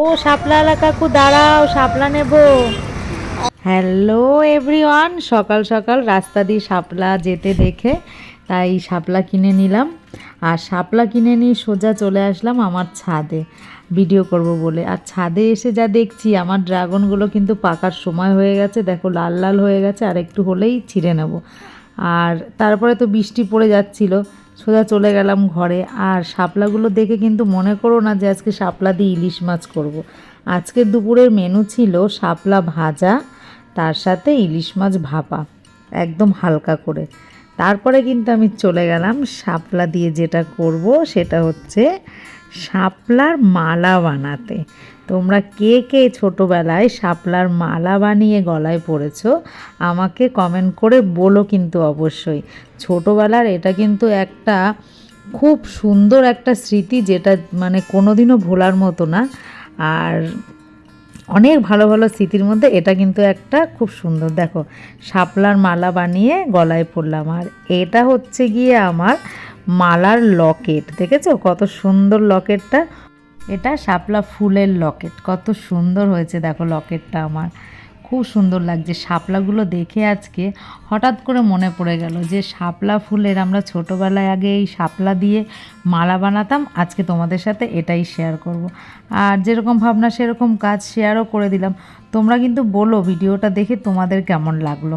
ও শাপলালা কাকু দাঁড়াও, শাপলা নেব। হ্যালো এভরিওয়ান সকাল সকাল রাস্তা দিয়ে শাপলা যেতে দেখে, তাই শাপলা কিনে নিলাম। আর শাপলা কিনে নিয়ে সোজা চলে আসলাম আমার ছাদে ভিডিও করব বলে। আর ছাদে এসে যা দেখছি, আমার ড্রাগনগুলো কিন্তু পাকার সময় হয়ে গেছে, দেখো লাল লাল হয়ে গেছে, আর একটু হলেই ছিঁড়ে নেব। আর তারপরে তো বৃষ্টি পড়ে যাচ্ছিল, সোজা চলে গেলাম ঘরে আর শাপলাগুলো দেখে কিন্তু মনে করো না যে আজকে শাপলা দিয়ে ইলিশ মাছ করব। আজকের দুপুরের মেনু ছিল শাপলা ভাজা, তার সাথে ইলিশ মাছ ভাপা, একদম হালকা করে তারপরে কিন্তু আমি চলে গেলাম শাপলা দিয়ে যেটা করব, সেটা হচ্ছে শাপলার মালা বানাতে। তোমরা কে কে ছোটোবেলায় শাপলার মালা বানিয়ে গলায় পরেছো, আমাকে কমেন্ট করে বলো কিন্তু অবশ্যই। ছোটোবেলার এটা কিন্তু একটা খুব সুন্দর একটা স্মৃতি যেটা মানে কোনোদিনও ভোলার মতো না। আর অনেক ভালো ভালো স্মৃতির মধ্যে এটা কিন্তু একটা খুব সুন্দর। দেখো, শাপলার মালা বানিয়ে গলায় পরলাম। আর এটা হচ্ছে গিয়ে আমার মালার লকেট, দেখেছ? কত সুন্দর লকেটটা? এটা শাপলা ফুলের লকেট। কত সুন্দর হয়েছে, দেখো লকেটটা আমার। খুব সুন্দর লাগছে শাপলাগুলো দেখে আজকে। হঠাৎ করে মনে পড়ে গেল যে শাপলা ফুলের আমরা ছোটোবেলায় আগে এই শাপলা দিয়ে মালা বানাতাম, আজকে তোমাদের সাথে এটাই শেয়ার করব। আর যেরকম ভাবনা, সেরকম কাজ শেয়ারও করে দিলাম। তোমরা কিন্তু বলো ভিডিওটা দেখে তোমাদের কেমন লাগল।